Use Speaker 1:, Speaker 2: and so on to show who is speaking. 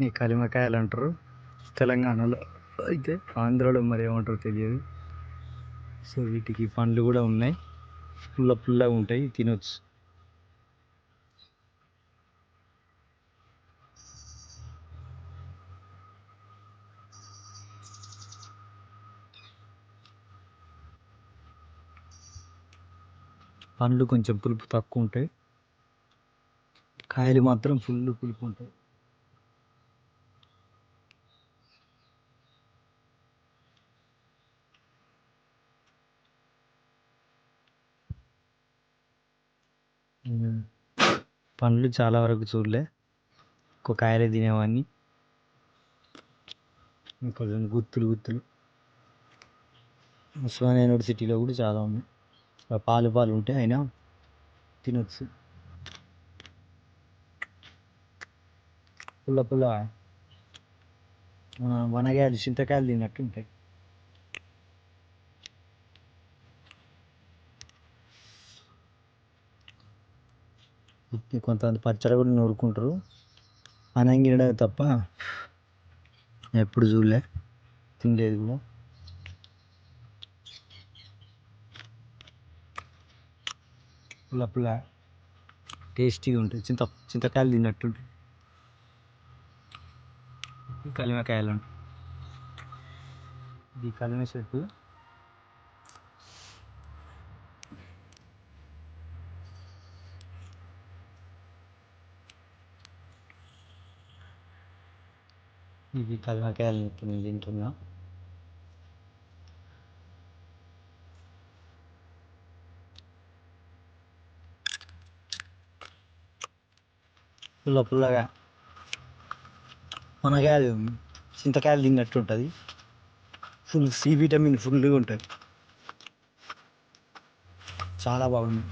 Speaker 1: ఈ కలిమకాయలు అంటారు. తెలంగాణలో అయితే ఆంధ్రాలో మరి ఏమంటారో తెలియదు. సో వీటికి పండ్లు కూడా ఉన్నాయి. పుల్ల పుల్లగా ఉంటాయి తినొచ్చు. పండ్లు కొంచెం పులుపు తక్కువ ఉంటాయి. కాయలు మాత్రం ఫుల్ పులుపు ఉంటాయి. పండ్లు చాలా వరకు చూడలే. ఒక కాయలే తినేవాడిని కొంచెం గుత్తులు గుత్తులు. ఉస్మానియా యూనివర్సిటీలో కూడా చాలా ఉన్నాయి. పాలు పాలు ఉంటాయి అయినా తినొచ్చు. పుల్ల పుల్ల. వనగాయలు చింతకాయలు తిన్నట్టు ఉంటాయి. కొంతమంది పచ్చడి కూడా నూరుకుంటారు. అనంగిడ తప్ప ఎప్పుడు చూడలే. తినలేదు కూడా. పుల్ల పుల్ల టేస్టీగా ఉంటుంది. చింత చింతకాయలు తిన్నట్టు ఉంటుంది. ఈ కలిమకాయలు ఇది కలిమ చెట్టు ఇది కలిమకాయలు ఇప్పుడు నేను తింటున్నా. పుల్ల పుల్లగా మునగాయలు చింతకాయలు తిన్నట్టు ఉంటుంది. ఫుల్ సి విటమిన్ ఫుల్గా ఉంటుంది. చాలా బాగుంది.